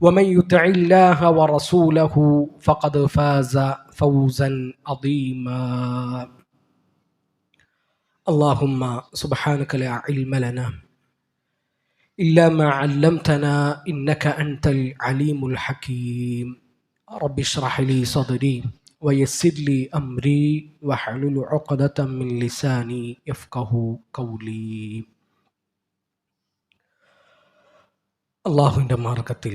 ومن يطع الله ورسوله فقد فاز فوزا عظيما اللهم سبحانك لا علم لنا الا ما علمتنا انك انت العليم الحكيم رب اشرح لي صدري ويسر لي امري واحلل عقده من لساني يفقه قولي അള്ളാഹുവിൻ്റെ മാർഗത്തിൽ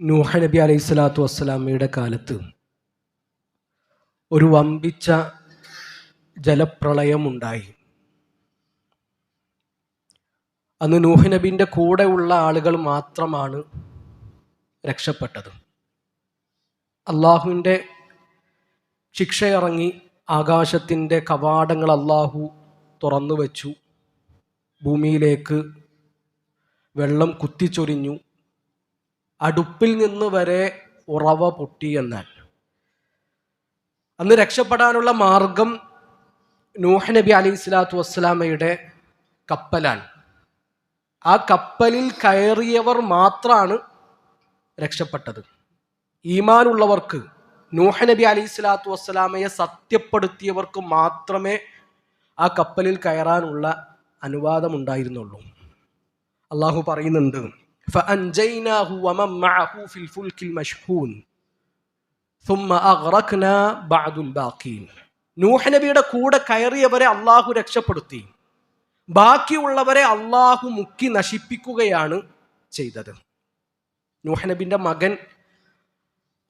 നൂഹ നബി അലൈഹി സ്വലാത്തു വസ്സലാമയുടെ കാലത്ത് ഒരു വമ്പിച്ച ജലപ്രളയമുണ്ടായി. അന്ന് നൂഹ നബിന്റെ കൂടെയുള്ള ആളുകൾ മാത്രമാണ് രക്ഷപ്പെട്ടത്. അള്ളാഹുവിന്റെ ശിക്ഷയിറങ്ങി ആകാശത്തിന്റെ കവാടങ്ങൾ അള്ളാഹു തുറന്നു വെച്ചു ഭൂമിയിലേക്ക് വെള്ളം കുത്തിച്ചൊരിഞ്ഞു. അടുപ്പിൽ നിന്ന് വരെ ഉറവ പൊട്ടി എന്നാൽ. അന്ന് രക്ഷപ്പെടാനുള്ള മാർഗം നൂഹ് നബി അലി സ്വലാത്തു വസ്സലാമയുടെ കപ്പലാണ്. ആ കപ്പലിൽ കയറിയവർ മാത്രമാണ് രക്ഷപ്പെട്ടത്. ഈമാനുള്ളവർക്ക് നൂഹ് നബി അലി സ്വലാത്തു വസ്സലാമയെ സത്യപ്പെടുത്തിയവർക്ക് മാത്രമേ ആ കപ്പലിൽ കയറാനുള്ള അനുവാദമുണ്ടായിരുന്നുള്ളൂ. അള്ളാഹു പറയുന്നുണ്ട് فأنجيناه ومن معه في الفلك المشحون ثم أغرقنا بعد الباقين നൂഹ് നബിയുടെ കൂടെ കയറിയവരെ അള്ളാഹു രക്ഷപ്പെടുത്തി ബാക്കിയുള്ളവരെ അള്ളാഹു മുക്കി നശിപ്പിക്കുകയാണ് ചെയ്തത് നൂഹ് നബിന്റെ മകൻ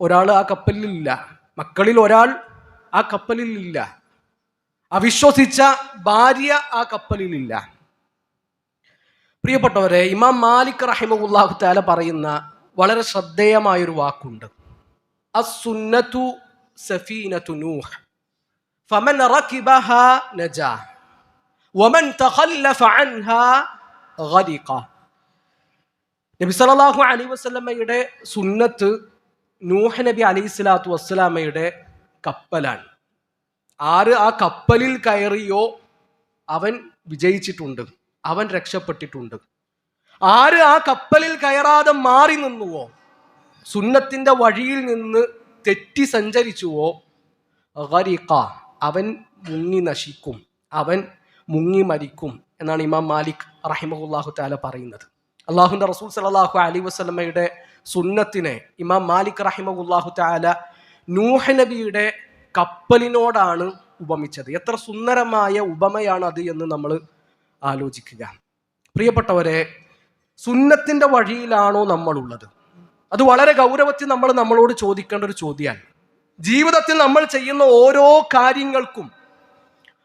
ഒരാൾ ആ കപ്പലിലില്ല മക്കളിൽ ഒരാൾ ആ കപ്പലിലില്ല അവിശ്വസിച്ച ഭാര്യ ആ കപ്പലിലില്ല പ്രിയപ്പെട്ടവരെ ഇമാം മാലിക് റഹിമുല്ലാഹു താല പറയുന്ന വളരെ ശ്രദ്ധേയമായൊരു വാക്കുണ്ട്. അസുന്നതു സഫീനത്തു നൂഹ്. ഫമൻ റകിബഹ നജാ. വമൻ തഖല്ലഫ അൻഹ ഗരിഖ നബി സല്ലല്ലാഹു അലൈഹി വസല്ലമയുടെ സുന്നത്ത് നൂഹ് നബി അലൈഹി വസ്സലാമയുടെ കപ്പലാണ്. ആര് ആ കപ്പലിൽ കയറിയോ അവൻ വിജയിച്ചിട്ടുണ്ട്. അവൻ രക്ഷപ്പെട്ടിട്ടുണ്ട്. ആര് ആ കപ്പലിൽ കയറാതെ മാറി നിന്നുവോ? സുന്നത്തിന്റെ വഴിയിൽ നിന്ന് തെറ്റി സഞ്ചരിച്ചുവോ? ഗരിഖ അവൻ മുങ്ങി നശിക്കും. അവൻ മുങ്ങി മരിക്കും എന്നാണ് ഇമാം മാലിക് റഹിമഹുല്ലാഹു താല പറയുന്നത്. അള്ളാഹുന്റെ റസൂൽ സലാഹു അലി വസ്ലമയുടെ സുന്നത്തിനെ ഇമാം മാലിക് റഹിമഹുല്ലാഹു താല നൂഹ നബിയുടെ കപ്പലിനോടാണ് ഉപമിച്ചത്. എത്ര സുന്ദരമായ ഉപമയാണ് അത് എന്ന് നമ്മൾ ആലോചിക്കുക. പ്രിയപ്പെട്ടവരെ സുന്നത്തിന്റെ വഴിയിലാണോ നമ്മളുള്ളത്? അത് വളരെ ഗൗരവത്തിൽ നമ്മൾ നമ്മളോട് ചോദിക്കേണ്ട ഒരു ചോദ്യമാണ്. ജീവിതത്തിൽ നമ്മൾ ചെയ്യുന്ന ഓരോ കാര്യങ്ങൾക്കും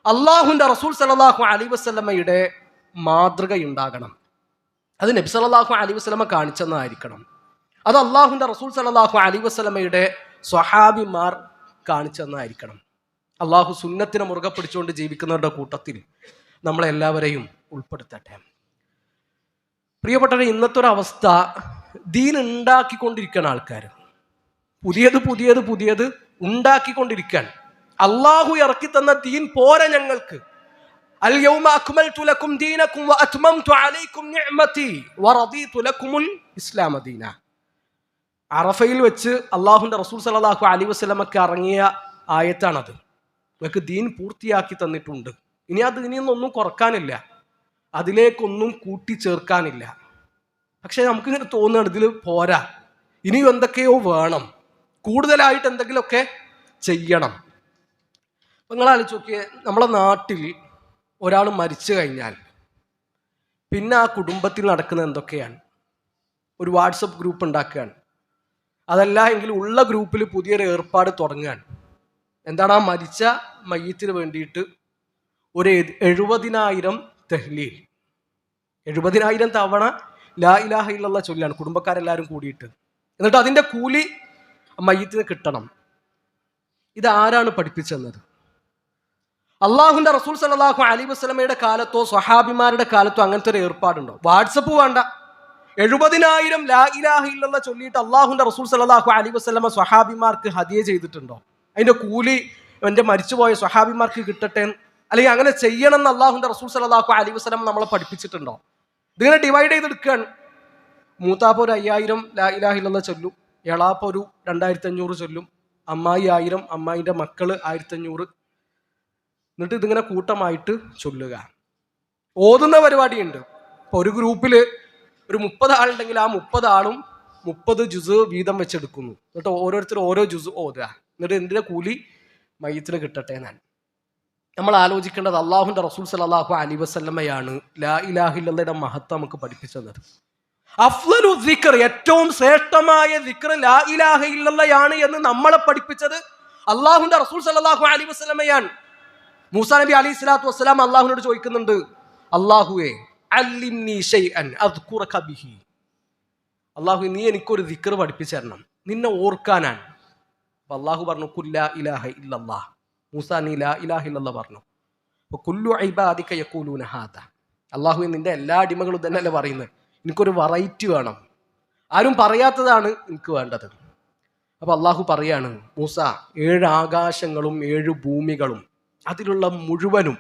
അള്ളാഹുന്റെ റസൂൽ സലാഹു അലി വസ്ലമയുടെ മാതൃകയുണ്ടാകണം. അത് നബി സലാഹു അലി വസ്ലമ കാണിച്ചെന്നായിരിക്കണം അത് അള്ളാഹുന്റെ റസൂൽ സലാഹു അലി വസ്ലമയുടെ സ്വഹാബിമാർ കാണിച്ചെന്നായിരിക്കണം അള്ളാഹു സുന്നത്തിനെ മുറുകെ പിടിച്ചുകൊണ്ട് ജീവിക്കുന്നവരുടെ കൂട്ടത്തിൽ നമ്മളെല്ലാവരെയും ഉൾപ്പെടുത്തട്ടെ. പ്രിയപ്പെട്ടവരെ ഇന്നത്തെ ഒരു അവസ്ഥ ദീൻ ഉണ്ടാക്കിക്കൊണ്ടിരിക്കുന്ന ആൾക്കാർ പുതിയത് പുതിയത് പുതിയത് ഉണ്ടാക്കിക്കൊണ്ടിരിക്കാൻ. അള്ളാഹു ഇറക്കി തന്ന ദീൻ പോര ഞങ്ങൾക്ക്. അറഫയിൽ വെച്ച് അള്ളാഹുന്റെ റസൂൽ സലാഹു അലി വസ്ലമൊക്കെ ഇറങ്ങിയ ആയത്താണത്. നിങ്ങൾക്ക് ദീൻ പൂർത്തിയാക്കി തന്നിട്ടുണ്ട്. ഇനി അത് ഇനി ഒന്നും കുറക്കാനില്ല. അതിലേക്കൊന്നും കൂട്ടിച്ചേർക്കാനില്ല. പക്ഷെ നമുക്കിങ്ങനെ തോന്നുകയാണ് ഇതിൽ പോരാ. ഇനിയും എന്തൊക്കെയോ വേണം. കൂടുതലായിട്ട് എന്തെങ്കിലുമൊക്കെ ചെയ്യണം. നിങ്ങൾ ആലോചിച്ച് നോക്കിയേ നമ്മളെ നാട്ടിൽ ഒരാൾ മരിച്ചു കഴിഞ്ഞാൽ പിന്നെ ആ കുടുംബത്തിൽ നടക്കുന്ന എന്തൊക്കെയാണ്? ഒരു വാട്സപ്പ് ഗ്രൂപ്പ് ഉണ്ടാക്കുകയാണ്. അതല്ല എങ്കിൽ ഉള്ള ഗ്രൂപ്പിൽ പുതിയൊരു ഏർപ്പാട് തുടങ്ങുകയാണ്. എന്താണ് ആ മരിച്ച മയ്യത്തിന് വേണ്ടിയിട്ട് ഒരു എഴുപതിനായിരം തെഹ്ലീൽ. എഴുപതിനായിരം തവണ ലാ ഇലാഹ ചൊല്ലാണ് കുടുംബക്കാരെല്ലാവരും കൂടിയിട്ട്. എന്നിട്ട് അതിന്റെ കൂലി മയ്യത്തിന് കിട്ടണം. ഇത് ആരാണ് പഠിപ്പിച്ചെന്നത്? അള്ളാഹുന്റെ റസൂൽ സലാഹു അലി വസ്ലമയുടെ കാലത്തോ സ്വഹാബിമാരുടെ കാലത്തോ അങ്ങനത്തെ ഒരു ഏർപ്പാടുണ്ടോ? വാട്സപ്പ് വേണ്ട. എഴുപതിനായിരം ലാ ഇലാഹ ചൊല്ലിയിട്ട് അള്ളാഹുന്റെ റസൂൽ സലാഹു അലി വസ്ലമ സ്വഹാബിമാർക്ക് ഹതിയ ചെയ്തിട്ടുണ്ടോ? അതിന്റെ കൂലി എന്റെ മരിച്ചുപോയ സ്വഹാബിമാർക്ക് കിട്ടട്ടെ അല്ലെങ്കിൽ അങ്ങനെ ചെയ്യണം എന്ന് അള്ളാഹുന്റെ റസൂൽ സലാഹു അലി വസ്ലം നമ്മളെ പഠിപ്പിച്ചിട്ടുണ്ടോ? ഇതിങ്ങനെ ഡിവൈഡ് ചെയ്തെടുക്കുകയാണ്. മൂത്താപ്പ ഒരു അയ്യായിരം ലാ ഇലാഹ ഇല്ലല്ല ചൊല്ലും. എളാപ്പ ഒരു രണ്ടായിരത്തി അഞ്ഞൂറ് ചൊല്ലും. അമ്മായി ആയിരം അമ്മായിന്റെ മക്കൾ ആയിരത്തി അഞ്ഞൂറ് എന്നിട്ട് ഇതിങ്ങനെ കൂട്ടമായിട്ട് ചൊല്ലുക. ഓതുന്ന പരിപാടിയുണ്ട്. ഇപ്പൊ ഒരു ഗ്രൂപ്പിൽ ഒരു മുപ്പത് ആളുണ്ടെങ്കിൽ ആ മുപ്പത് ആളും മുപ്പത് ജുസ് വീതം വെച്ചെടുക്കുന്നു. എന്നിട്ട് ഓരോരുത്തർ ഓരോ ജുസ് ഓതുക. എന്നിട്ട് എന്തിന്റെ കൂലി? മയ്യത്തിന് കിട്ടട്ടെ എന്നാണ്. നമ്മൾ ആലോചിക്കേണ്ടത് അള്ളാഹുന്റെ റസൂൽ സലാഹു അലി വസല്ലമ്മയാണ് ലാ ഇലാഹില്ലയുടെ മഹത്വം നമുക്ക് പഠിപ്പിച്ചത്. അഫ്ലു ദിക്കർ ഏറ്റവും ശ്രേഷ്ഠമായ ദിക്കർ ലാ ഇലാഹ ഇല്ലയാണ് എന്ന് നമ്മളെ പഠിപ്പിച്ചത് അള്ളാഹുന്റെ റസൂൽ സലാഹു അലി വസ്ലമയാണ് മൂസ നബി അലി സ്വലാത്തു വസ്സലാം അള്ളാഹുനോട് ചോദിക്കുന്നുണ്ട് അള്ളാഹുവേ അള്ളാഹു നീ എനിക്കൊരു ദിക്കർ പഠിപ്പിച്ചു തരണം. നിന്നെ ഓർക്കാനാണ്. അപ്പൊ അള്ളാഹു പറഞ്ഞു കുല്ലാ ഇലാഹ ഇല്ലല്ലാ മൂസാ നീ ലാ ഇലാഹ പറഞ്ഞു. അപ്പോൾ കുല്ലു ഇബാദിക യഖൂലൂന ഹാദ. അള്ളാഹു നിന്റെ എല്ലാ അടിമകളും തന്നെയല്ലേ പറയുന്നത്. എനിക്കൊരു വെറൈറ്റി വേണം. ആരും പറയാത്തതാണ് എനിക്ക് വേണ്ടത്. അപ്പോൾ അള്ളാഹു പറയാണ് മൂസ ഏഴ് ആകാശങ്ങളും ഏഴ് ഭൂമികളും അതിലുള്ള മുഴുവനും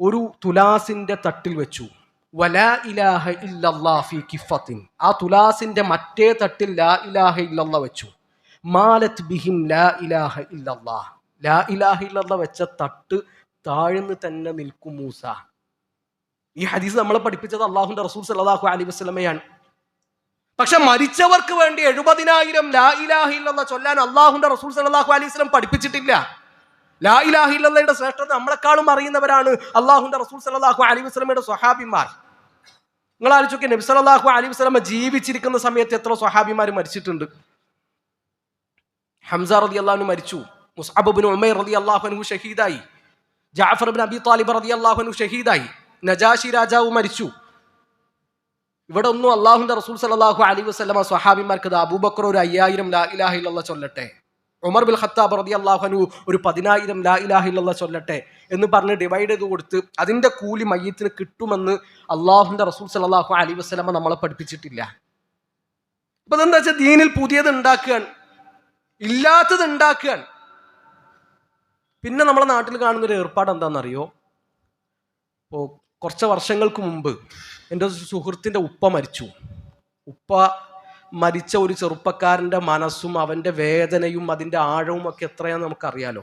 ഒരു തുലാസിന്റെ തട്ടിൽ വെച്ചു. വലാ ഇലാഹ ഇല്ലല്ലാ ഫി കിഫത്തിൻ ആ തുലാസിന്റെ മറ്റേ തട്ടിൽ ലാ ഇലാഹ ഇല്ലല്ല വെച്ചു. മാലത് ബിഹിം ലാ ഇലാഹ ഇല്ലല്ലാ ലാ ഇലാഹ ഇല്ലല്ലാ വെച്ച തട്ട് താഴ്ന്ന് തന്നെ നിൽക്കും മൂസ. ഈ ഹദീസ് നമ്മളെ പഠിപ്പിച്ചത് അള്ളാഹുന്റെ റസൂൽ സല്ലല്ലാഹു അലി വസ്ലമയാണ് പക്ഷെ മരിച്ചവർക്ക് വേണ്ടി എഴുപതിനായിരം ലാ ഇലാഹ ഇല്ലല്ലാ ചൊല്ലാൻ അള്ളാഹുന്റെ റസൂൽ സല്ലല്ലാഹു അലൈഹി വസല്ലം പഠിപ്പിച്ചിട്ടില്ല. ലാ ഇലാഹ ഇല്ലല്ലയുടെ ശ്രേഷ്ഠത നമ്മളെക്കാളും അറിയുന്നവരാണ് അള്ളാഹുന്റെ റസൂൽ സല്ലല്ലാഹു അലൈഹി വസ്ലമയുടെ സ്വഹാബിമാർ. നിങ്ങൾ ആലോചിച്ചൊക്കെ നബി സല്ലല്ലാഹു അലൈഹി വസ്ലമ ജീവിച്ചിരിക്കുന്ന സമയത്ത് എത്ര സ്വഹാബിമാർ മരിച്ചിട്ടുണ്ട്. ഹംസ റതി അള്ളാഹു മരിച്ചു. മുസ്അബ് ബിൻ ഉമൈർ റതി അള്ളാഹുനു ഷഹീദായി. ജാഫർ ബിൻ അബി താലിബ് റതി അള്ളാഹുനു ഷഹീദായി. നജാഷി രാജാവ് മരിച്ചു. ഇവിടെ ഒന്നും അള്ളാഹുന്റെ റസൂൽ സലാഹു അലി വസ്ലമ സ്വഹാബിമാർക്ക് അബൂബക്കർ ഒരു അയ്യായിരം ലാ ഇലാഹില്ല ചൊല്ലട്ടെ. ഉമർ ബിൽ ഖത്താബ് റതി അള്ളാഹുനു ഒരു പതിനായിരം ലാ ഇലാഹില്ല ചൊല്ലട്ടെ എന്ന് പറഞ്ഞ് ഡിവൈഡ് ചെയ്ത് കൊടുത്ത് അതിന്റെ കൂലി മയ്യത്തിന് കിട്ടുമെന്ന് അള്ളാഹുന്റെ റസൂൽ സലാഹു അലി വസ്ലമ നമ്മളെ പഠിപ്പിച്ചിട്ടില്ല. അപ്പൊ അതെന്താ വെച്ചാൽ ദീനിൽ പുതിയത് ഉണ്ടാക്കുകയാണ്. ഇല്ലാത്തത് ഉണ്ടാക്കുകയാണ്. പിന്നെ നമ്മളെ നാട്ടിൽ കാണുന്ന ഒരു ഏർപ്പാട് എന്താണെന്നറിയോ? ഇപ്പോൾ കുറച്ച് വർഷങ്ങൾക്ക് മുമ്പ് എന്റെ സുഹൃത്തിന്റെ ഉപ്പ മരിച്ചു. ഉപ്പ മരിച്ച ഒരു ചെറുപ്പക്കാരന്റെ മനസ്സും അവന്റെ വേദനയും അതിന്റെ ആഴവും ഒക്കെ എത്രയാണെന്ന് നമുക്കറിയാലോ.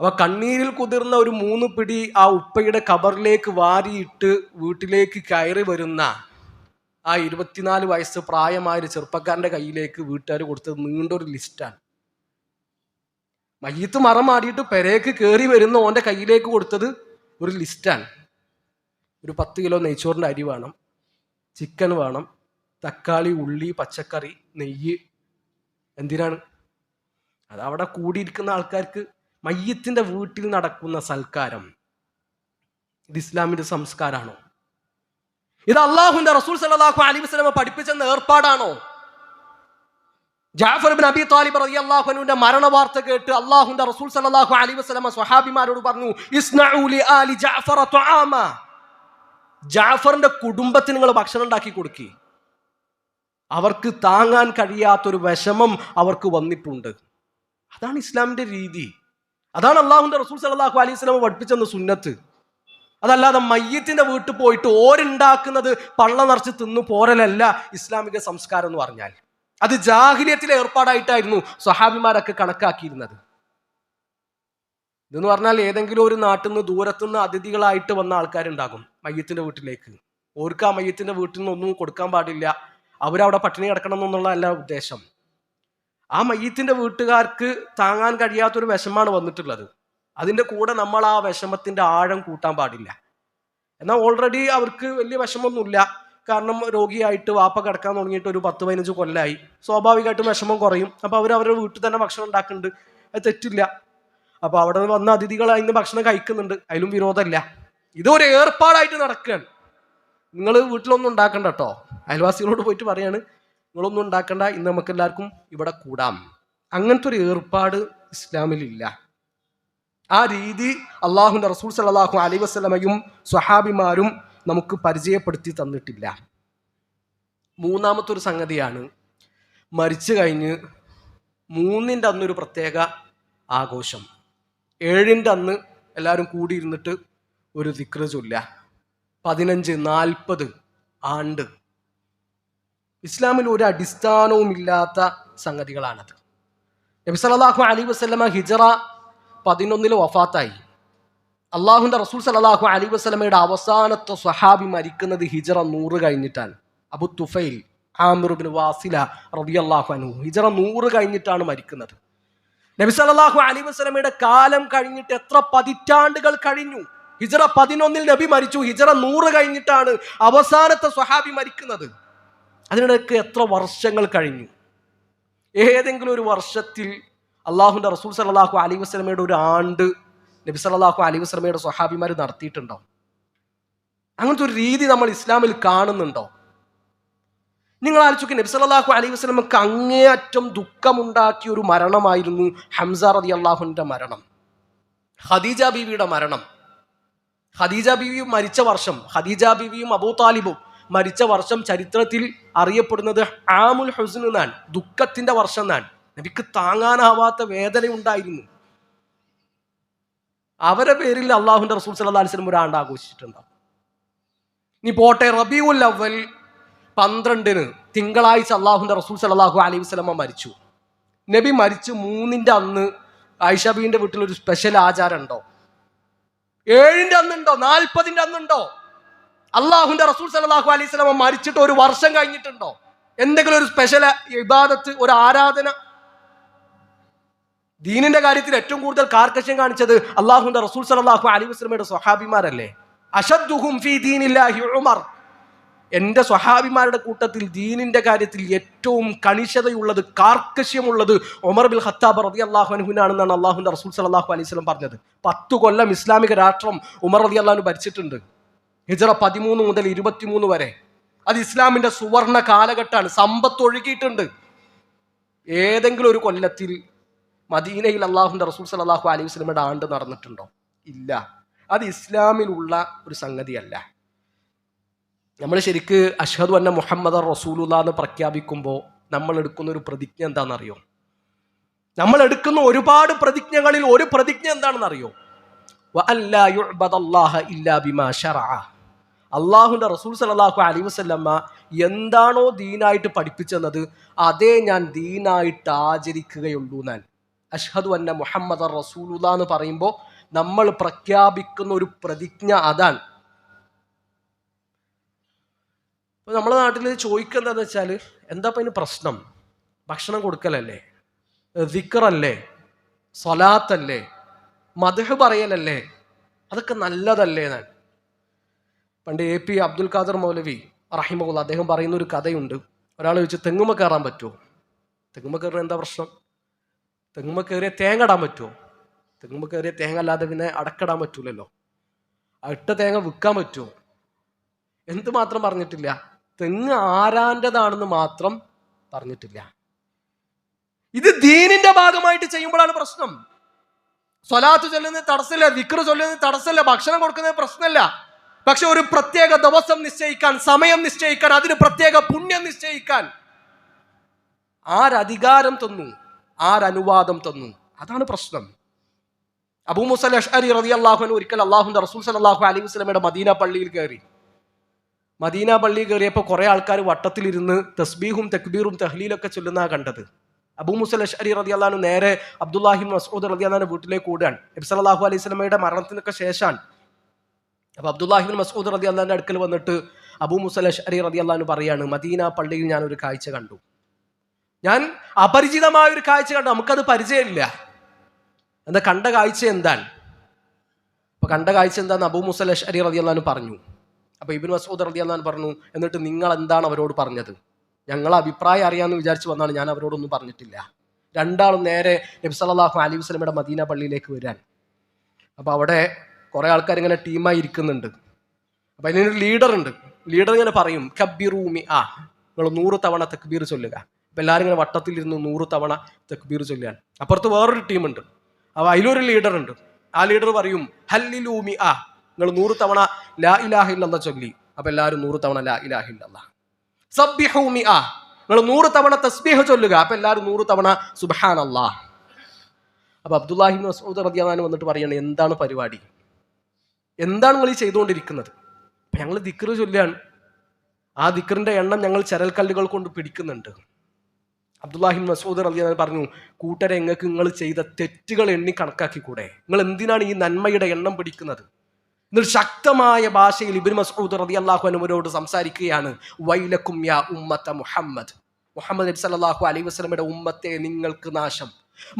അപ്പൊ കണ്ണീരിൽ കുതിർന്ന ഒരു മൂന്ന് പിടി ആ ഉപ്പയുടെ കബറിലേക്ക് വാരിയിട്ട് വീട്ടിലേക്ക് കയറി വരുന്ന ആ ഇരുപത്തിനാല് വയസ്സ് പ്രായമായ ഒരു ചെറുപ്പക്കാരന്റെ കയ്യിലേക്ക് വീട്ടുകാർ കൊടുത്തത് നീണ്ടൊരു ലിസ്റ്റാണ്. മയ്യത്ത് മറം മാറിയിട്ട് പെരേക്ക് കയറി വരുന്ന ഓന്റെ കയ്യിലേക്ക് കൊടുത്തത് ഒരു ലിസ്റ്റാണ്. ഒരു പത്ത് കിലോ നെയ്ച്ചോറിന്റെ അരി വേണം ചിക്കൻ വേണം തക്കാളി ഉള്ളി പച്ചക്കറി നെയ്യ്. എന്തിനാണ്? അത് അവിടെ കൂടിയിരിക്കുന്ന ആൾക്കാർക്ക് മയ്യത്തിന്റെ വീട്ടിൽ നടക്കുന്ന സൽക്കാരം. ഇത് ഇസ്ലാമിന്റെ സംസ്കാരമാണോ? ഇത് അള്ളാഹുന്റെ റസൂൽ അലൈഹി വസല്ലമ പഠിപ്പിച്ചെന്ന ഏർപ്പാടാണോ? ജാഫർ ബിൻ അബി താലിബ് റളിയല്ലാഹു അള്ളാഹുനുവിന്റെ മരണ വാർത്ത കേട്ട് അള്ളാഹുന്റെ റസൂൽ സലാഹു അലി വസ്ലമ സ്വഹാബിമാരോട് പറഞ്ഞു ജാഫറിന്റെ കുടുംബത്തിന് നിങ്ങൾ ഭക്ഷണം ഉണ്ടാക്കി കൊടുക്കി. അവർക്ക് താങ്ങാൻ കഴിയാത്തൊരു വിഷമം അവർക്ക് വന്നിട്ടുണ്ട്. അതാണ് ഇസ്ലാമിന്റെ രീതി. അതാണ് അള്ളാഹുന്റെ റസൂൽ സലാഹു അലൈഹി വസ്ലമ പഠിപ്പിച്ചെന്ന സുന്നത്ത്. അതല്ലാതെ മയ്യത്തിന്റെ വീട്ടിൽ പോയിട്ട് ഓരുണ്ടാക്കുന്നത് പള്ള നിറച്ച് തിന്നു പോരലല്ല ഇസ്ലാമിക സംസ്കാരം എന്ന് പറഞ്ഞാൽ. അത് ജാഹിലിയത്തിലെ ഏർപ്പാടായിട്ടായിരുന്നു സഹാബിമാരൊക്കെ കണക്കാക്കിയിരുന്നത്. ഇതെന്ന് പറഞ്ഞാൽ ഏതെങ്കിലും ഒരു നാട്ടിൽ നിന്ന് ദൂരത്തുനിന്ന് അതിഥികളായിട്ട് വന്ന ആൾക്കാരുണ്ടാകും മയ്യത്തിന്റെ വീട്ടിലേക്ക്. ഓർക്ക് ആ മയ്യത്തിന്റെ വീട്ടിൽ നിന്ന് ഒന്നും കൊടുക്കാൻ പാടില്ല. അവരവിടെ പട്ടിണി കിടക്കണം എന്നുള്ളതല്ല ഉദ്ദേശം. ആ മയ്യത്തിന്റെ വീട്ടുകാർക്ക് താങ്ങാൻ കഴിയാത്തൊരു വിഷമാണ് വന്നിട്ടുള്ളത്. അതിന്റെ കൂടെ നമ്മൾ ആ വിഷമത്തിന്റെ ആഴം കൂട്ടാൻ പാടില്ല. എന്നാൽ ഓൾറെഡി അവർക്ക് വലിയ വിഷമമൊന്നുമില്ല. കാരണം രോഗിയായിട്ട് വാപ്പ കിടക്കാൻ തുടങ്ങിയിട്ട് ഒരു പത്ത് പതിനഞ്ച് കൊല്ലമായി സ്വാഭാവികമായിട്ടും വിഷമം കുറയും. അപ്പോൾ അവർ അവരുടെ വീട്ടിൽ തന്നെ ഭക്ഷണം ഉണ്ടാക്കുന്നുണ്ട്. അത് തെറ്റില്ല. അപ്പോൾ അവിടെ വന്ന അതിഥികൾ അതിന് ഭക്ഷണം കഴിക്കുന്നുണ്ട്. അതിലും വിരോധമില്ല. ഇതൊരു ഏർപ്പാടായിട്ട് നടക്കുകയാണ്. നിങ്ങൾ വീട്ടിലൊന്നും ഉണ്ടാക്കണ്ട കേട്ടോ അയൽവാസികളോട് പോയിട്ട് പറയാണ് നിങ്ങളൊന്നും ഉണ്ടാക്കണ്ട. ഇന്ന് നമുക്ക് എല്ലാവർക്കും ഇവിടെ കൂടാം. അങ്ങനത്തെ ഒരു ഏർപ്പാട് ഇസ്ലാമിലില്ല. ആ രീതി അള്ളാഹുന്റെ റസൂൽ സല്ലാഹു അലൈ വസ്ലമയും സ്വഹാബിമാരും നമുക്ക് പരിചയപ്പെടുത്തി തന്നിട്ടില്ല. മൂന്നാമത്തെ ഒരു സംഗതിയാണ് മരിച്ചു കഴിഞ്ഞ് മൂന്നിന്റെ അന്നൊരു പ്രത്യേക ആഘോഷം. ഏഴിന്റെ അന്ന് എല്ലാവരും കൂടിയിരുന്നിട്ട് ഒരു ദിക്ര ചൊല്ല പതിനഞ്ച് നാൽപ്പത് ആണ്ട്. ഇസ്ലാമിൽ ഒരു അടിസ്ഥാനവും ഇല്ലാത്ത സംഗതികളാണത്. നബി സല്ലല്ലാഹു അലൈഹി വസല്ലമ ഹിജറ പതിനൊന്നിൽ വഫാത്തായി. അള്ളാഹുന്റെ റസൂൽ സലാഹു അലി വസല്ലമയുടെ അവസാനത്തെ സ്വഹാബി മരിക്കുന്നത് ഹിജറ നൂറ് കഴിഞ്ഞിട്ടാണ്. അബു തുഫൈൽ ആമിർബിൻ വാസില റബി അള്ളാഹു അനു ഹിജറ നൂറ് കഴിഞ്ഞിട്ടാണ് മരിക്കുന്നത്. നബി സലാഹു അലി വസല്ലമയുടെ കാലം കഴിഞ്ഞിട്ട് എത്ര പതിറ്റാണ്ടുകൾ കഴിഞ്ഞു? ഹിജറ പതിനൊന്നിൽ നബി മരിച്ചു. ഹിജറ നൂറ് കഴിഞ്ഞിട്ടാണ് അവസാനത്തെ സ്വഹാബി മരിക്കുന്നത്. അതിനിടയ്ക്ക് എത്ര വർഷങ്ങൾ കഴിഞ്ഞു? ഏതെങ്കിലും ഒരു വർഷത്തിൽ അള്ളാഹുന്റെ റസൂൽ സലാഹു അലി വസ്ലമയുടെ ഒരു ആണ്ട് നബി അലൈ വസ്ലമയുടെ സ്വഹാബിമാർ നടത്തിയിട്ടുണ്ടോ അങ്ങനത്തെ ഒരു രീതി നമ്മൾ ഇസ്ലാമിൽ കാണുന്നുണ്ടോ നിങ്ങൾ ആലോചിക്കും നബി സലാഹു അലൈഹി വസ്ലമക്ക് അങ്ങേയറ്റം ദുഃഖമുണ്ടാക്കിയ ഒരു മരണമായിരുന്നു ഹംസ റതി അള്ളാഹുവിന്റെ മരണം. ഖദീജ ബീവിയുടെ മരണം. ഖദീജ ബീവിയും മരിച്ച വർഷം ഖദീജ ബീവിയും അബൂ താലിബും മരിച്ച വർഷം ചരിത്രത്തിൽ അറിയപ്പെടുന്നത് ആമുൽ ഹുസ്ൻ എന്നാണ് ദുഃഖത്തിന്റെ വർഷം എന്നാണ്. നബിക്ക് താങ്ങാനാവാത്ത വേദന ഉണ്ടായിരുന്നു അവരെ പേരിൽ അള്ളാഹുന്റെ റസൂൽ സല്ലാ അലിസ്ലം ഒരു ആണ്ട് ആഘോഷിച്ചിട്ടുണ്ടാവും. ഇനി പോട്ടെ റബിയുൽ അവൽ പന്ത്രണ്ടിന് തിങ്കളാഴ്ച അള്ളാഹുന്റെ റസൂൽ സലാഹു അലൈഹി വസ്ലമ മരിച്ചു. നബി മരിച്ച് മൂന്നിന്റെ അന്ന് ഐഷബീന്റെ വീട്ടിൽ ഒരു സ്പെഷ്യൽ ആചാരം ഉണ്ടോ? ഏഴിന്റെ അന്നുണ്ടോ നാൽപ്പതിന്റെ അന്നുണ്ടോ അള്ളാഹുന്റെ റസൂൽ സലാഹു അലൈഹി സ്വലമ മരിച്ചിട്ട് ഒരു വർഷം കഴിഞ്ഞിട്ടുണ്ടോ? എന്തെങ്കിലും ഒരു സ്പെഷ്യൽ ഇബാദത്ത് ഒരു ആരാധന ദീനിന്റെ കാര്യത്തിൽ ഏറ്റവും കൂടുതൽ കാർക്കശ്യം കാണിച്ചത് അള്ളാഹുന്റെ റസൂൽ സലാഹു അലി വസ്ലമയുടെ സ്വഹാബിമാരല്ലേ? ദീനില്ലാഹി ഉമർ. എന്റെ സ്വഹാബിമാരുടെ കൂട്ടത്തിൽ ദീനിന്റെ കാര്യത്തിൽ ഏറ്റവും കണിശതയുള്ളത് കാർക്കശ്യമുള്ളത് ഒമർ ബിൽ ഖത്താബ് റതി അള്ളാഹു അനുഹുനാണെന്നാണ് അള്ളാഹുന്റെ റസൂൽ സലാഹു അലൈഹി സ്വലം പറഞ്ഞത്. പത്തു കൊല്ലം ഇസ്ലാമിക രാഷ്ട്രം ഉമർ റതി അള്ളാഹു ഭരിച്ചിട്ടുണ്ട്. ഹിജറ പതിമൂന്ന് മുതൽ ഇരുപത്തിമൂന്ന് വരെ. അത് ഇസ്ലാമിന്റെ സുവർണ കാലഘട്ടമാണ്. സമ്പത്ത് ഒഴുകിയിട്ടുണ്ട്. ഏതെങ്കിലും ഒരു കൊല്ലത്തിൽ മദീനയിൽ അള്ളാഹുന്റെ റസൂൽ സലാഹു അലൈഹി വസ്ലമയുടെ ആണ്ട് നടന്നിട്ടുണ്ടോ? ഇല്ല. അത് ഇസ്ലാമിലുള്ള ഒരു സംഗതിയല്ല. നമ്മൾ ശരിക്ക് അഷ്ഹദു അന്ന മുഹമ്മദ് റസൂലുള്ള എന്ന് പ്രഖ്യാപിക്കുമ്പോൾ നമ്മൾ എടുക്കുന്ന ഒരു പ്രതിജ്ഞ എന്താണെന്നറിയോ? നമ്മൾ എടുക്കുന്ന ഒരുപാട് പ്രതിജ്ഞകളിൽ ഒരു പ്രതിജ്ഞ എന്താണെന്നറിയോ? അള്ളാഹുന്റെ റസൂൽ സലാഹു അലൈ വസ്ലമ്മ എന്താണോ ദീനായിട്ട് പഠിപ്പിച്ചെന്നത് അതേ ഞാൻ ദീനായിട്ട് ആചരിക്കുകയുള്ളൂ ഞാൻ അഷ്ഹദു അന്ന മുഹമ്മദ് റസൂലുള്ള എന്ന് പറയുമ്പോൾ നമ്മൾ പ്രഖ്യാപിക്കുന്ന ഒരു പ്രതിജ്ഞ അതാണ്. ഇപ്പൊ നമ്മുടെ നാട്ടിൽ ചോദിക്കുന്നതെന്ന് വെച്ചാൽ എന്താ അതിന് പ്രശ്നം? ഭക്ഷണം കൊടുക്കലല്ലേ? ദിക്കറല്ലേ സ്വലാത്തല്ലേ? മധുഹ് പറയലല്ലേ? അതൊക്കെ നല്ലതല്ലേ ഞാൻ പണ്ട് എ പി അബ്ദുൽ ഖാദർ മൗലവി റഹിമുള്ള അദ്ദേഹം പറയുന്ന ഒരു കഥയുണ്ട്. ഒരാൾ ചോദിച്ചു തെങ്ങുമ കയറാൻ പറ്റുമോ തെങ്ങുമ കയറുന്ന എന്താ പ്രശ്നം? തെങ്ങുമ്മ കയറിയ തേങ്ങ ഇടാൻ പറ്റുമോ തെങ്ങുമ്മ കയറിയ തേങ്ങ അല്ലാതെ പിന്നെ അടക്കിടാൻ പറ്റൂലല്ലോ. ഇട്ട തേങ്ങ വിൽക്കാൻ പറ്റുമോ എന്ത് മാത്രം പറഞ്ഞിട്ടില്ല. തെങ്ങ് ആരാന്റെതാണെന്ന് മാത്രം പറഞ്ഞിട്ടില്ല. ഇത് ദീനിന്റെ ഭാഗമായിട്ട് ചെയ്യുമ്പോഴാണ് പ്രശ്നം. സ്വലാത്ത് ചൊല്ലുന്ന തടസ്സമില്ല വിക്ര ചൊല്ലുന്ന തടസ്സമില്ല ഭക്ഷണം കൊടുക്കുന്നത് പ്രശ്നമല്ല. പക്ഷെ ഒരു പ്രത്യേക ദിവസം നിശ്ചയിക്കാൻ സമയം നിശ്ചയിക്കാൻ അതിന് പ്രത്യേക പുണ്യം നിശ്ചയിക്കാൻ ആരധികാരം തന്നു. ആരനുവാദം തന്നു. അതാണ് പ്രശ്നം. അബൂ മുസൽ അഷ്അരി റതി അള്ളാഹു ഒരിക്കൽ അള്ളാഹുന്റെ റസൂൽ സലാഹു അലൈഹി വസ്ലമയുടെ മദീന പള്ളിയിൽ കയറി. മദീന പള്ളിയിൽ കയറിയപ്പോൾ കുറേ ആൾക്കാർ വട്ടത്തിലിരുന്ന് തസ്ബീഹും തക്ബീറും തഹ്ലീലൊക്കെ ചൊല്ലുന്ന കണ്ടത്. അബൂ മുസൽ അഷ്അരി റതി അള്ളഹാനു നേരെ അബ്ദുല്ലാഹിം മസൂദ് റതി അള്ളഹാൻ വീട്ടിലേക്ക് കൂടുകയാണ് നബി സലാഹു അലൈഹി സ്വലമയുടെ മരണത്തിനൊക്കെ ശേഷമാണ് അപ്പൊ അബ്ദുല്ലാഹിബിൻ മസൂദ് റതി അള്ളഹാന്റെ അടുക്കൽ വന്നിട്ട് അബൂ മുസൽ അഷ്അരി റതി അള്ളഹാനു പറയാണ് മദീന പള്ളിയിൽ ഞാൻ ഒരു കാഴ്ച കണ്ടു. ഞാൻ അപരിചിതമായ ഒരു കാഴ്ച കണ്ടു. നമുക്കത് പരിചയമില്ല. എന്താ കണ്ട കാഴ്ച എന്താണ്? അപ്പൊ കണ്ട കാഴ്ച എന്താന്ന് അബൂ മുസൽ അഷ്അരി റതി പറഞ്ഞു. അപ്പൊ ഇബിൻ മസൂദ് റതി അള്ളഹാൻ പറഞ്ഞു എന്നിട്ട് നിങ്ങൾ എന്താണ് അവരോട് പറഞ്ഞത്? ഞങ്ങൾ അഭിപ്രായം അറിയാമെന്ന് വിചാരിച്ചു വന്നാണ് ഞാൻ അവരോടൊന്നും പറഞ്ഞിട്ടില്ല. രണ്ടാളും നേരെ നബി സല്ലല്ലാഹു അലൈഹി വസല്ലമയുടെ മദീന പള്ളിയിലേക്ക് വരാൻ. അപ്പോൾ അവിടെ കുറേ ആൾക്കാർ ഇങ്ങനെ ടീമായി ഇരിക്കുന്നുണ്ട്. അപ്പോൾ അതിനൊരു ലീഡർ ഉണ്ട്. ലീഡർ ഇങ്ങനെ പറയും കബിറൂമി ആ നിങ്ങൾ നൂറ് തവണ തക്ബീർ ചൊല്ലുക. അപ്പം എല്ലാവരും ഇങ്ങനെ വട്ടത്തിലിരുന്ന് നൂറ് തവണ തക്ബീർ ചൊല്ലിയാൽ അപ്പുറത്ത് വേറൊരു ടീമുണ്ട്. അപ്പോൾ അതിലൊരു ലീഡർ ഉണ്ട് ആ ലീഡർ പറയും ഹല്ലിലൂമി ആ നിങ്ങൾ നൂറ് തവണ ലാ ഇലാഹില്ല ചൊല്ലി. അപ്പോൾ എല്ലാവരും നൂറ് തവണ ലാ ഇലാഹില്ല സബ്ബിഹൂമി ആ നിങ്ങൾ നൂറ് തവണ തസ്ബീഹ് ചൊല്ലുക. അപ്പം എല്ലാവരും നൂറ് തവണ സുബഹാൻ അള്ളാഹ് അപ്പം അബ്ദുല്ലാഹി മസൂദ് റദിയാൻ വന്നിട്ട് പറയാണ് എന്താണ് പരിപാടി? എന്താണ് നിങ്ങൾ ഈ ചെയ്തുകൊണ്ടിരിക്കുന്നത്? ഞങ്ങൾ ദിക്കറ് ചൊല്ലുകയാണ്. ആ ദിക്കറിന്റെ എണ്ണം ഞങ്ങൾ ചരൽക്കല്ലുകൾ കൊണ്ട് പിടിക്കുന്നുണ്ട്. അബ്ദുല്ലാഹിൻ മസൂദ് റദിയാൻ പറഞ്ഞു കൂട്ടരെ എങ്ങൾക്ക് നിങ്ങൾ ചെയ്ത തെറ്റുകൾ എണ്ണി കണക്കാക്കിക്കൂടെ? നിങ്ങൾ എന്തിനാണ് ഈ നന്മയുടെ എണ്ണം പിടിക്കുന്നത്? എന്നിട്ട് ശക്തമായ ഭാഷയിൽ ഇബിൻ മസൂദ് റതി അള്ളാഹു അനുവരോട് സംസാരിക്കുകയാണ് വൈലക്കും യാ ഉമ്മത്ത മുഹമ്മദ്. മുഹമ്മദ് നബി സല്ലല്ലാഹു അലൈഹി വസല്ലമയുടെ ഉമ്മത്തെ നിങ്ങൾക്ക് നാശം.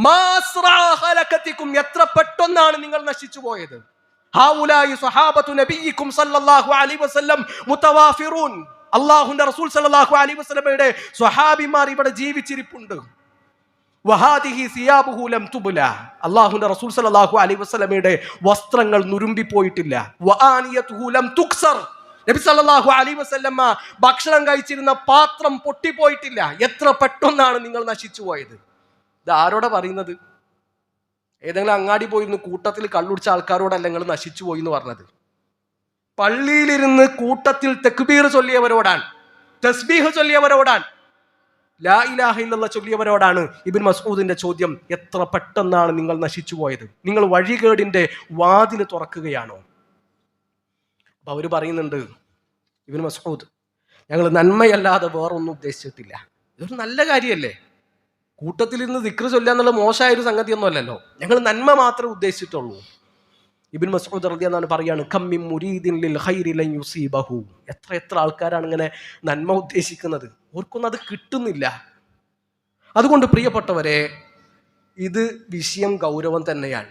മാസ്രാഹലക്കത്തിക്കും എത്ര പെട്ടെന്നാണ് നിങ്ങൾ നശിച്ചു പോയത്? ഹാഉലായി സ്വഹാബത്തു നബിയിക്കും സല്ലല്ലാഹു അലൈഹി വസല്ലം മുതവാഫിറൂൻ അള്ളാഹുന്റെ റസൂൽ സലാഹു അലി വസ്ലമയുടെ സ്വഹാബിമാർ ഇവിടെ ജീവിച്ചിരിപ്പുണ്ട്. അല്ലാഹുവിന്റെ റസൂൽ സല്ലല്ലാഹു അലൈഹി വസല്ലമയുടെ വസ്ത്രങ്ങൾ നുരുമ്പി പോയിട്ടില്ല. വആനിയതുഹു ലം തുക്സർ. നബി സല്ലല്ലാഹു അലൈഹി വസല്ലമ ഭക്ഷണം കഴിച്ചിരുന്ന പാത്രം പൊട്ടിപ്പോയിട്ടില്ല. എത്ര പെട്ടെന്നാണ് നിങ്ങൾ നശിച്ചു പോയത്? ഇത് ആരോടെ പറയുന്നത്? ഏതെങ്കിലും അങ്ങാടി പോയിരുന്ന് കൂട്ടത്തിൽ കള്ളുടിച്ച ആൾക്കാരോടല്ല നിങ്ങൾ നശിച്ചു പോയി എന്ന് പറഞ്ഞത്. പള്ളിയിലിരുന്ന് കൂട്ടത്തിൽ തെക്കുബീർ ചൊല്ലിയവരോടാണ് തസ്ബീഹ് ചൊല്ലിയവരോടാണ് ലാ ഇലാഹ ചൊല്ലിയവരോടാണ് ഇബിൻ മസൂദിന്റെ ചോദ്യം എത്ര പെട്ടെന്നാണ് നിങ്ങൾ നശിച്ചു പോയത്? നിങ്ങൾ വഴികേടിന്റെ വാതിൽ തുറക്കുകയാണോ? അപ്പൊ അവർ പറയുന്നുണ്ട് ഇബിൻ മസൂദ് ഞങ്ങൾ നന്മയല്ലാതെ വേറൊന്നും ഉദ്ദേശിച്ചിട്ടില്ല. ഇതൊരു നല്ല കാര്യമല്ലേ കൂട്ടത്തിൽ നിന്ന് ദിക്ർ ചൊല്ലുക എന്നുള്ള മോശമായ ഒരു സംഗതിയൊന്നുമല്ലല്ലോ. ഞങ്ങൾ നന്മ മാത്രമേ ഉദ്ദേശിച്ചിട്ടുള്ളൂ. ഇബിൻ മസൂദ് റളിയ എന്നാണ് പറയാണ് കമ്മി മുരീദിൻ ലിൽ ഖൈരി ലൻ യുസീബഹു. എത്ര എത്ര ആൾക്കാരാണ് ഇങ്ങനെ നന്മ ഉദ്ദേശിക്കുന്നത്. ഓർക്കൊന്നും അത് കിട്ടുന്നില്ല. അതുകൊണ്ട് പ്രിയപ്പെട്ടവരെ ഇത് വിഷയം ഗൗരവം തന്നെയാണ്.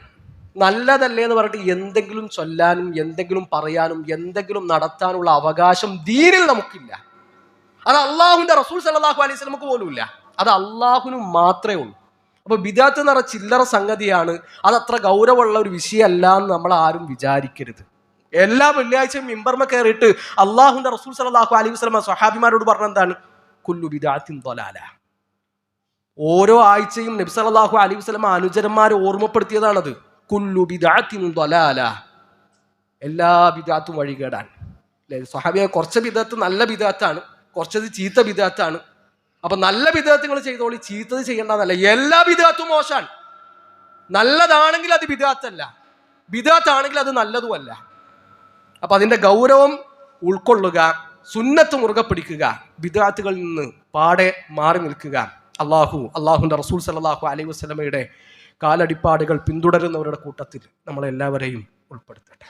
നല്ലതല്ലേ എന്ന് പറഞ്ഞിട്ട് എന്തെങ്കിലും ചൊല്ലാനും എന്തെങ്കിലും പറയാനും എന്തെങ്കിലും നടത്താനുള്ള അവകാശം ദീനിൽ നമുക്കില്ല. അത് അള്ളാഹുവിന്റെ റസൂൽ സല്ലല്ലാഹു അലൈഹി പോലും ഇല്ല അത് അള്ളാഹുവിന് മാത്രമേ ഉള്ളൂ. അപ്പൊ ബിദാത്ത് എന്ന് പറഞ്ഞ ചില്ലറ സംഗതിയാണ് അത് അത്ര ഗൗരവമുള്ള ഒരു വിഷയമല്ല എന്ന് നമ്മൾ ആരും വിചാരിക്കരുത്. എല്ലാ വെള്ളിയാഴ്ചയും മിമ്പർമ കയറിയിട്ട് അള്ളാഹുന്റെ റസൂൽ സലാഹു അലൈഹി വസ്ലമ സ്വഹാബിമാരോട് പറഞ്ഞ എന്താണ്? കുല്ലു ബിദാത്തിൻ തൊലാല ഓരോ ആഴ്ചയും നബി സല്ലല്ലാഹു അലൈഹി വസ്ലമ അനുചരന്മാരെ ഓർമ്മപ്പെടുത്തിയതാണത്. കുല്ലു ബിദാത്തിൻ തൊലാല എല്ലാ ബിദാത്തും വഴികേടാൻ അല്ലെ? സ്വഹാബിയെ കുറച്ച് ബിദാത്ത് നല്ല ബിദാത്താണ് കുറച്ചത് ചീത്ത ബിദാത്താണ്. അപ്പൊ നല്ല ബിദാത്ത് നിങ്ങൾ ചെയ്തോളി ചീത്തത് ചെയ്യേണ്ടതല്ല എല്ലാ ബിദാത്തും മോശാണ്. നല്ലതാണെങ്കിൽ അത് ബിദാത്തല്ല ബിദാത്താണെങ്കിൽ അത് നല്ലതുമല്ല. അപ്പൊ അതിന്റെ ഗൗരവം ഉൾക്കൊള്ളുക സുന്നത്ത് മുറുകെ പിടിക്കുക വിദ്യാർത്ഥികളിൽ നിന്ന് പാടെ മാറി നിൽക്കുക. അള്ളാഹു അള്ളാഹുന്റെ റസൂൽ സലാഹു അലൈ വസ്ലമയുടെ കാലടിപ്പാടുകൾ പിന്തുടരുന്നവരുടെ കൂട്ടത്തിൽ നമ്മളെല്ലാവരെയും ഉൾപ്പെടുത്തട്ടെ.